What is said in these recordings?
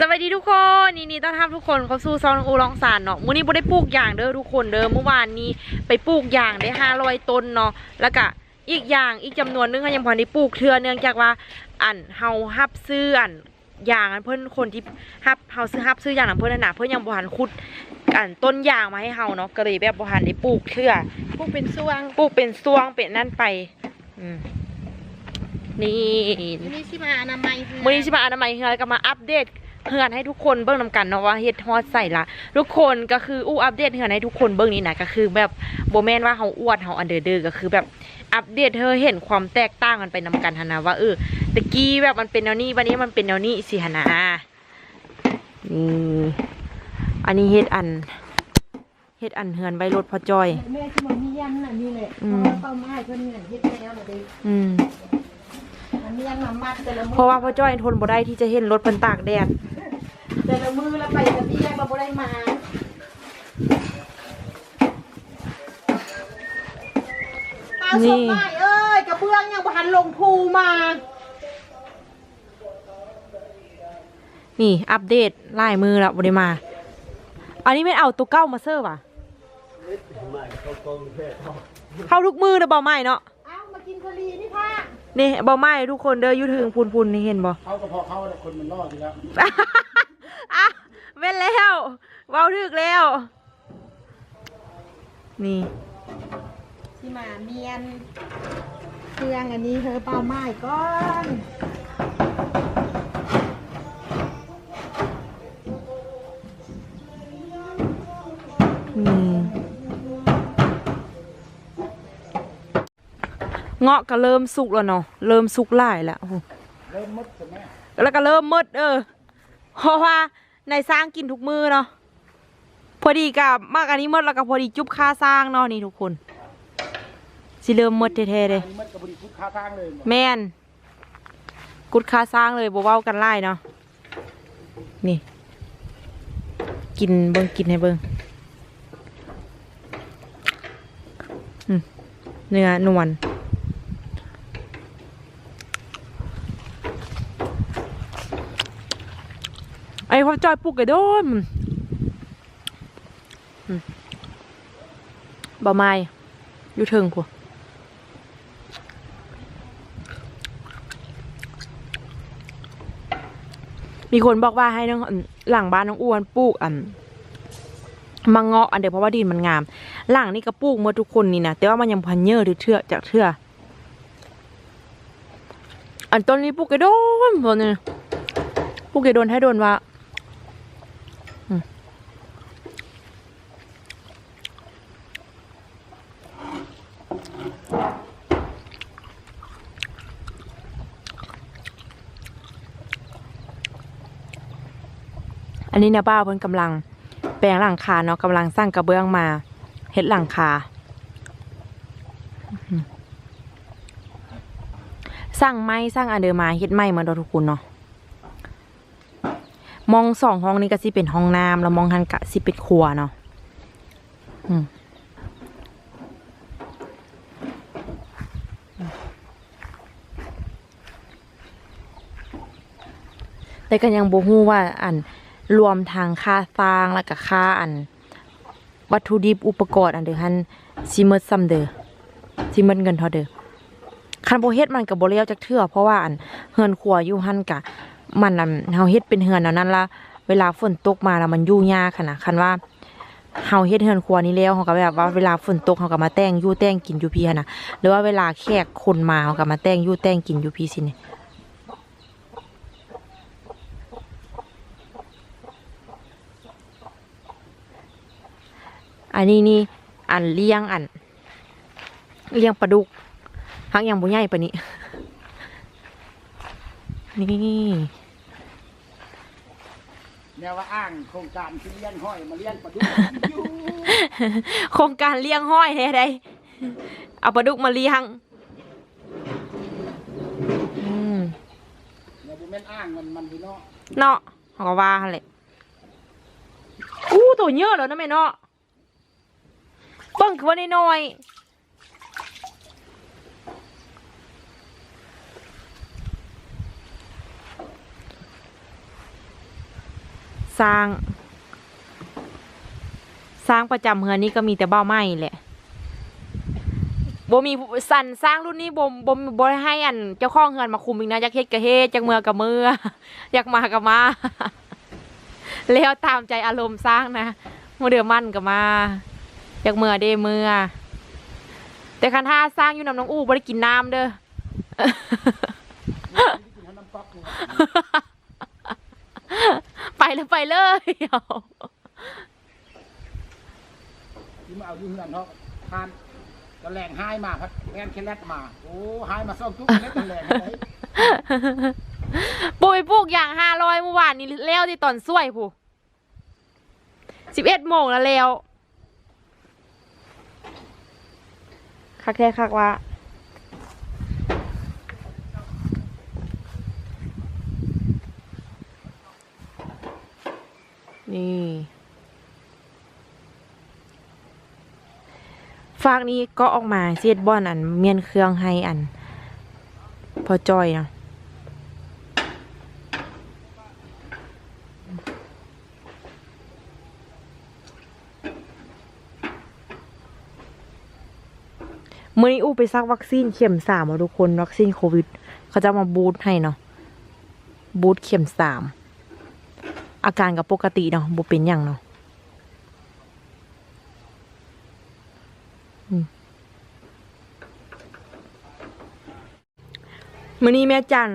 สวัสดีทุกคนนี่นี่ต้อนรับทุกคนเข้าสู่ซองอูลองสารเนาะมื้อนี้บ่ได้ปลูกอย่างเด้อทุกคนเด้อเมื่อวานนี้ไปปลูกอย่างได้500ต้นเนาะแล้วก็อีกอย่างอีกจำนวนหนึงก็ยังพอได้ปลูกเทื่อเนื่องจากว่าอันเฮาฮับซื้ออันอย่างอันเพิ่นคนที่ฮับเฮาซื้อฮับซื้ออย่างนั้นเพิ่นนั่นน่ะเพิ่นยังบ่ทันขุดอันต้นยางมาให้เฮาเนาะก็เลยแบบบ่ทันได้ปลูกเทื่อพวกเป็นส่วงปลูกเป็นซวงเป็นนั่นไปอืมนี่นี่สิมาอนามัยเพื่มื่อนี้ชิมาอนามัยเฮือนก็มาอัปเดต เฮือนให้ทุกคนเบิ่งนำกันเนาะว่าเฮ็ดฮอดใส่ละทุกคนก็คืออู้อัปเดตเฮือนให้ทุกคนเบิ่งนี่นะก็คือแบบบ่แม่นว่าเฮาอวดเฮาอันเดอร์เดอร์ก็คือแบบอัปเดตเธอเห็นความแตกต่างกันไปนำกันหั่นนะว่าเออตะกี้แบบมันเป็นแนวนี้วันนี้มันเป็นแนวนี้สิหั่นนะนี่อันนี้เฮ็ดอันเฮ็ดอันเฮือนใบรถพอจอยแม่ที่มันมียันน่ะนี่แหละอืเพมราะว่าเป้าหมายเพิ่นเนี่ยเฮ็ดแล้วน่ะเด้อืมมันมียันมามัดแต่ละมืเพราะว่าพ่อจ้อยทนบ่ได้ที่จะเห็นรถเพิ่นตากแดด แต่ละมือแล้วไปกับที่แยกเราบ่ได้มาเอาสมไม้เอ้ยกระเบื้องยังบ่ทันลงภูมานี่ อัปเดตลายมือแล้วบ่ได้มา อันนี้ไม่นเอาตัวเก้ามาเสิร์ฟอะ เข้าทุกมือเด้อเบาไม้เนาะเอามากินกะหรี่นี่พ่อนี่เบาไม้ทุกคนเด้ออยู่ถึงพูนๆนี่เห็นบ่เขาก็พอเขาเนี่ยคนมันรอดอยู่แล้วอะ เว้นแล้วเว้าถึกแล้ว นี่ที่มาเมียน เครื่องอันนี้เธอเป้าหมายก่อนนี่เงาะก็เริ่มสุกแล้วเนาะเริ่มสุกหลายแล้วโอ้โหเริ่มมดใช่ไหมแล้วก็เริ่มมืดเออเพราะว่า ในสร้างกินทุกมือเนาะพอดีกับมากอันนี้มืดแล้วก็พอดีจุบค่าสร้างเนาะนี่ทุกคนสิเริ่มมืดแท้ๆเลยอันนี้มดกับบริคุดค้าทางเลยแม่นกุดค่าสร้างเลยบ่เว้ากันไล่เนาะนี่ กินเบิ่งกินให้เบิ่งอืมเนื้อนวล พ่อจอยปลูกไอ้โดนบ่ไม้อยู่เทิงพวมีคนบอกว่าให้น้องหลังบ้านน้องอ้วนปลูกอันมังเงาะอันเดียวเพราะว่าดินมันงาม หลังนี่ก็ปลูกเมื่อทุกคนนี่นะแต่ว่ามันยังพันเยอะหรือเทือกจากเทือกอันต้นนี้ปลูกไอ้โดนพวนี้ปลูกไอ้โดนให้โดนว่า อันนี้นะป้าเพิ่นกำลังแปลงหลังคาเนาะกำลังสร้างกระเบื้องมาเฮ็ดหลังคาสร้างไม้สร้างอันเดอร์มาเฮ็ดไม้เหมือนเราทุกคนเนาะมองสองห้องนี้ก็สิเป็นห้องน้ำแล้วมองทันกะสิเป็นครัวเนาะแต่ก็ยังบ่ฮู้ว่าอัน รวมทางค่าสร้างแล้วก็ค่าอัน วัตถุดิบอุปกรณ์อันเดอหันสิหมดซ้ำเด้อสิหมดเงินเท่าเด้อคันโบเฮ็ดมันก็บ่แล้วจักเทื่อเพราะว่าอันเฮือนครัวอยู่หั่นกะ มันอันเฮาเฮ็ดเป็นเฮือนเอานั้นละเวลาฝนตกมาแล้วมันยุ่งยากขนาดคันว่าเฮาเฮ็ดเฮือนครัวนี้แล้วเฮาก็แบบว่าเวลาฝนตกเฮาก็มาแต่งยู่แต่งกินอยู่พี่นะหรือว่าเวลาแขกคนมาเฮาก็มาแต่งยู่แต่งกินอยู่พี่สินี่ อันนี้นี่อันเลี้ยงอัน เลี้ยงปลาดุกหักยังบ่ใหญ่ปานนี้นี่เนี่ยว่าอ้างโครงการที่เลี้ยงห้อยมาเลี้ยงปลาดุกอยู่โครงการเลี้ยงห้อยแท้ใดเอาปลาดุกมาเลี้ยงอืมเนี่ยบุแม่นอ้างมันมันพี่เนาะเนาะเขาก็ว่าหั่นแหละอู้ตัวเยอะแล้วนะแม่เนาะเบิ่งคือว่าน้อยสร้าง สร้างประจำเฮือนนี่ก็มีแต่เบ้าไม้แหละบ่มีสั่นสร้างรุ่นนี้บ่บ่บ่ให้อันเจ้าของเฮือนมาคุมอีกนะอยากเฮ็ดก็เฮ็ดจักเมือก็เมืออยากมาก็มา แล้วตามใจอารมณ์สร้างนะโมเดือมันก็มา อยากเมือเด้เมือแต่คันถ้าสร้างอยู่นำน้องอู้บ่ได้กินน้ำเด้อกินน้ำก๊อกนี่ไปเลยไปเลยที่มาเอาอยู่เฮือนเนาะทานก็แรงหายมาพัดแอนเคลตมา โอ้หายมาซ่อมทุกเล็ดกันแรงเลยปุยปลูกอย่างห้าร้อยเมื่อวานนี้แล้วที่ตอนสวยผู้สิบเอ็ดโมงแล้วแล้ว คักแท้คักว่านี่ฝากนี้ก็ออกมาเสียดบอนอันเมียนเครื่องให้อัน พอจอยเนาะ มื่อนี้อู้ไปซักวัคซีนเข็มสามอะทุกคนวัคซีนโควิด เขาจะมาบูทให้เนาะบูทเข็มสามอาการกับปกติเนาะบ่เป็นอย่างเนาะอืมมื่อนี้แม่จัน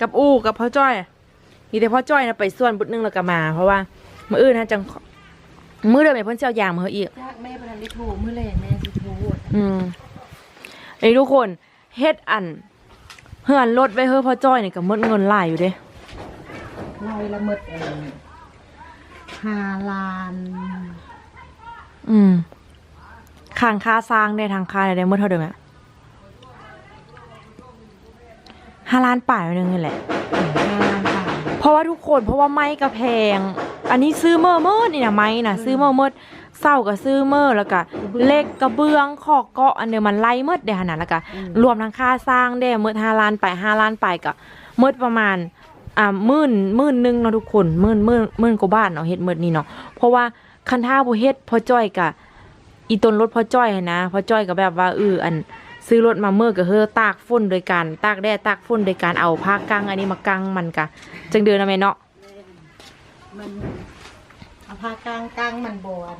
กับอู้กับพ่อจ้อยมีแต่พ่อจ้อยนะไปส่วนบุดนึงแล้วก็มา เพราะว่ามื่ออื่นนะจังมื่อเดิมไปเพิ่นเจ้ายางมาเฮาอีกยากแม่ประทันได้โทรมื้อแรงแม่สิโทรอืมไอ้ทุกคนเฮ็ดอันเฮือนรถไว้เฮ้อพ่อจ้อยนี่ก็หมดเงินหลายอยู่เด้ลอยละเมิดเองห้าล้านอืมข้างค่าสร้างได้ทางค่าได้หมดเท่าเดิมอะห้าล้านป่ายหนึงนี่แหละห้าล้านบาทเพราะว่าทุกคนเพราะว่าไม้กระแพง อันนี้ซื้อเมื่อเมื่อนี่นะไม้นะซื้อเมื่อเมื่อ เศร้าก็ซื้อเมื่อแล้วก็เหล็กกระเบื้องขอกเกาะอันเดียวมันไล่เมื่อเดียวขนาดแล้วก็รวมทั้งค่าสร้างได้เมื่อห้าล้านไปห้าล้านไปก็เมื่อประมาณอ่าหมื่นหมื่นหนึงเนาะทุกคนหมื่นหมื่นหมื่นกว่าบาทเนาะเฮ็ดเมื่อนี้เนาะเพราะว่าคันท่าบ่เฮ็ดพอจ้อยกะอีตนรถพอจ้อยหั้นนะพอจ้อยก็แบบว่าเอออันซื้อรถมาเมื่อก็เฮอตากฝนโดยการตากแดดตากฝนโดยการเอาผ้ากังอันนี้มากังมันกะจังเดือนนะแม่เนาะมัน เอาผ้ากลางกลางมันบอน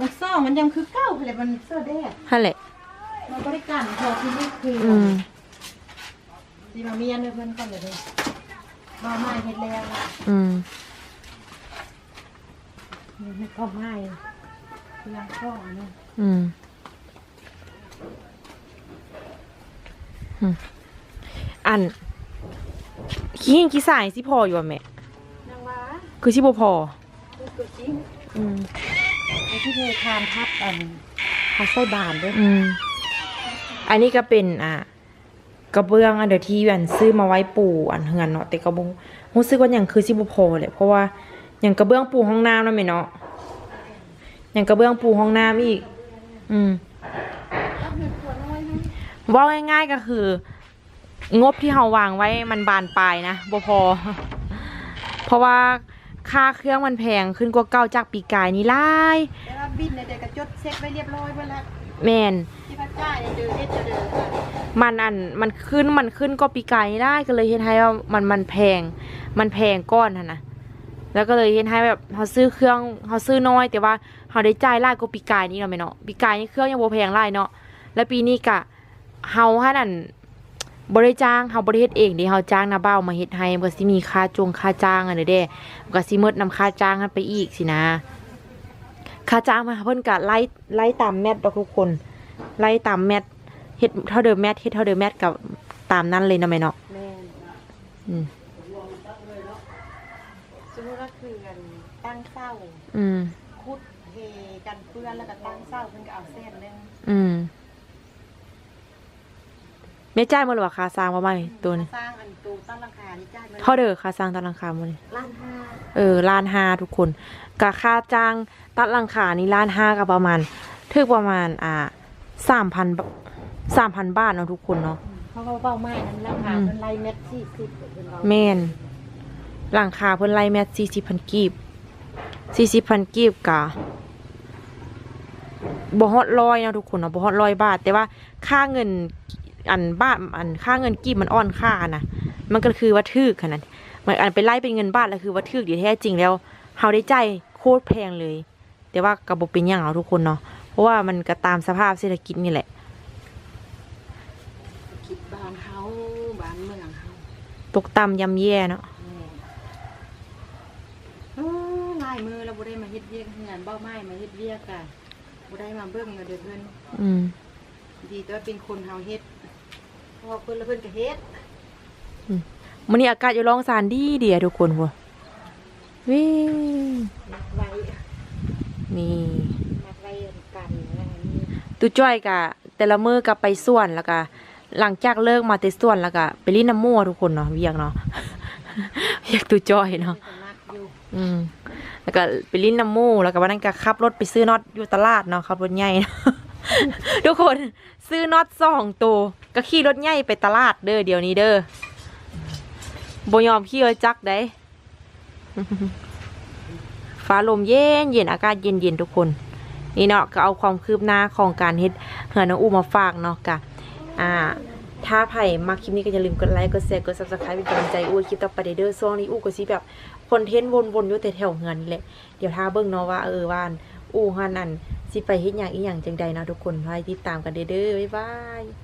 มันซ่องมันยังคือเก้าเลยมันเสื้อแดดนั่นแหละมันบริการพอที่นี่คืออืมที่มาเมียนเพื่อนก่อนเลยเลยมาไม้เฮ็ดแล้วล่ะอืมนี่ไม่เข้าไม้ยังข้อนี่อืมอืมอันขี้หิ้งขี้สายสิพออยู่อะแม่นางว้าคือสิบ่พอคือ ตัวจริงอืมไอ้ที่เธอทานทับอันเขาใส่บานด้วย อืม อันนี้ก็เป็นอะกระเบื้องอันเดียวที่อันซื้อมาไว้ปูอันเฮือนเนาะแต่กระบงรู้สึกว่าอย่างคือสิบ่พอแหละเพราะว่าอย่างกระเบื้องปูห้องน้ำนั่นแม่เนาะอย่างกระเบื้องปูห้องน้ำอีก อืมว่าง่ายๆก็คือ งบที่เราวางไว้มันบานปลายนะบพอ เพราะว่า ค่าเครื่องมันแพงขึ้นกว่าเก่าจากปีกายนี่หลายแต่ว่าบินเนี่ยเด็กก็จดเซ็ตไว้เรียบร้อยไว้แล้วแมนที่พระเจ้าเนี่ยเดือเฮ็ดจะเดือค่ะมันอันมันขึ้นมันขึ้นก็ปีกายนี่ได้ก็เลยเฮ็ดให้ว่ามันมันแพง มันแพงก้อนหั่นนะแล้วก็เลยเฮ็ดให้แบบเขาซื้อเครื่องเขาซื้อน้อย แต่ว่าเขาได้จ่ายหลายกว่าปีกายนี่เนาะแม่เนาะปีกายนี่เครื่องยังบ่แพงหลายเนาะแล้วปีนี้กะเฮาหั่นนั่น บ่ได้จ้างเฮาบ่ได้เฮ็ดเองเด้เฮาจ้างนาเบ้ามาเฮ็ดให้มันก็สิมีค่าจงค่าจ้างอันนี้เด้มันก็สิหมดนำค่าจ้างกันไปอีกสินะ ค่าจ้างมาเพิ่นก็ไล่ไล่ตามแมตดอกทุกคน ไล่ตามแมตเฮ็ดเท่าเดิมแมตเฮ็ดเท่าเดิมแมตกับตามนั้นเลยเนาะแม่เนาะแม่นอืมสมมติว่าคือกันตั้งเศร้าอืมคุดเทกันเปื้อนแล้วก็ตั้งเศร้าเพิ่นก็เอาเส้นหนึงอืม แม่จ่ายมาหรอวะค่าสร้างมาใหม่ตัวนี้สร้างอันตูตั้งราคานี่จ่ายมาเท่าเด้อค่าสร้างตัดหลังคามื้อนี้ล้านห้าเออล้านห้าทุกคนกะค่าจ้างตัดหลังคานี่ล้านห้าก็ประมาณถึกประมาณอ่า3,000 3,000บาทเนาะทุกคนเนาะเขาก็เป้าไม้นั้นราคาอืมเพิ่นไล่เม็ดสี่สิบเพิ่นเอาแม่นหลังคาเพิ่นไล่แมทสี่สิบพันกีบสี่สิบพันกีบกะบ่ฮอดร้อยเนาะทุกคนเนาะบ่ฮอดร้อยบาท แต่ว่าค่าเงิน อันบาทอันค่าเงินกีบมันอ่อนค่านะมันก็คือว่าทึกขนาดมันอันไปไล่เป็นเงินบาทแล้วคือว่าทึกอยู่แท้จริงแล้วเฮาได้ใจายโคตรแพงเลย แต่ว่าก็บ่เป็นหยังเนาะทุกคนเนาะเพราะว่ามันก็ตามสภาพเศรษฐกิจนี่แหละคิดบ้านเฮาบ้านเมืองเฮาตกต่ำย่ำแย่เนาะเออลายมือเราบ่ได้มาเฮ็ดเวียกงานเบ้าไม้มาเฮ็ดเวียกอะบ่ได้มาเบิ่งเด้อเพิ่นอืมดีแต่ว่าเป็นคนเฮาเฮ็ดเพราะว่าเพิ่นแล้วเพิ่นก็เฮ็ดมื้อนี้อากาศอยู่ร้องซานดีเดียทุกคนว่วิ่งมักไว้นี่มักไว้กันนะนี่ตุจ้อยกะ แต่ละมื้อก็ไปสวนแล้วก็หลังจากเลิกมาแต่สวนแล้วก็ไปลิ้นน้ำมั่วทุกคนเนาะเวียกเนาะเวียกตุจ้อยเนาะเพิ่นก็มักอยู่อืมแล้วก็ไปลิ้นน้ำมูกแล้วก็วันนั้นก็ขับรถไปซื้อน็อตอยู่ตลาดเนาะขับรถใหญ่เนาะทุกคนซื้อน็อตสองตัว ก็ขี่รถใหญ่ไปตลาดเด้อเดี๋ยวนี้เด้อบ่ยอมขี่รถจักรได้ฟ้าลมเย็นเย็นอากาศเย็นเย็นทุกคน นี่เนาะก็เอาความคืบหน้าของการเฮ็ดเหือน้องอูมาฝากเนาะกะอ่าถ้าไผ่มาคลิปนี้ก็อย่าลืมกดไลค์กดแชร์กด subscribe เป็นกำลังใจอู้คลิปต่อไปเด้อช่วงนี้อู้ก็สิแบบคอนเทนต์วนๆอยู่แต่แถวเฮือนแหละเดี๋ยวถ้าเบิ่งเนาะว่าเออว่าอันอู้ฮันอันสิไปเฮ็ดหยังอีหยังจังใดเนาะทุกคนไว้ติดตามกันเด้อบ๊ายบาย